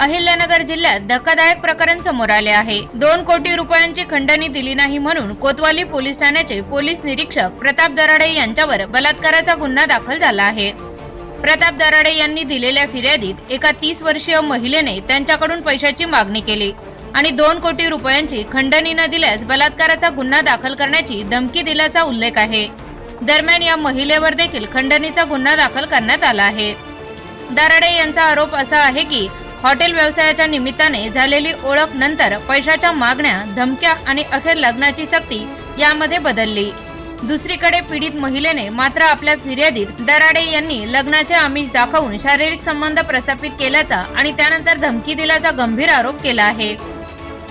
अहिल्यानगर जिल्ह्यात धक्कादायक प्रकरण समोर आले आहे. दोन कोटी रुपयांची खंडणी दिली नाही म्हणून कोतवाली पोलीस ठाण्याचे पोलीस निरीक्षक प्रताप दराडे यांच्यावर बलात्काराचा गुन्हा दाखल झाला आहे. प्रताप दराडे यांनी दिलेल्या फिर्यादीत एका तीस वर्षीय महिलेने त्यांच्याकडून पैशाची मागणी केली आणि दोन कोटी रुपयांची खंडणी न दिल्यास बलात्काराचा गुन्हा दाखल करण्याची धमकी दिल्याचा उल्लेख आहे. दरम्यान या महिलेवर देखील खंडणीचा गुन्हा दाखल करण्यात आला आहे. दराडे यांचा आरोप असा आहे की हॉटेल व्यवसायाच्या निमित्ताने झालेली ओळख नंतर पैशाच्या मागण्या धमक्या आणि अखेर लग्नाची सक्ती यामध्ये बदलली. दुसरीकडे पीडित महिलेने मात्र आपल्या फिर्यादीत दराडे यांनी लग्नाचे आमिष दाखवून शारीरिक संबंध प्रस्थापित केल्याचा आणि त्यानंतर धमकी दिल्याचा गंभीर आरोप केला आहे.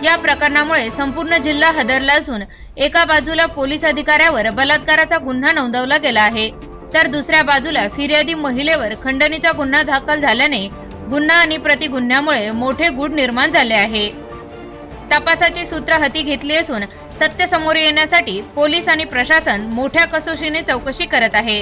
या प्रकरणामुळे संपूर्ण जिल्हा हादरला असून एका बाजूला पोलीस अधिकाऱ्यावर बलात्काराचा गुन्हा नोंदवला गेला आहे. तर दुसऱ्या बाजूला फिर्यादी महिलेवर खंडणीचा गुन्हा दाखल झाल्याने गुन्हा आणि प्रतिगुन्ह्यामुळे मोठे गुढ निर्माण झाले आहे. तपासाची सूत्र हाती घेतली असून सत्य समोर येण्यासाठी पोलीस आणि प्रशासन मोठ्या कसोशीने चौकशी करत आहे.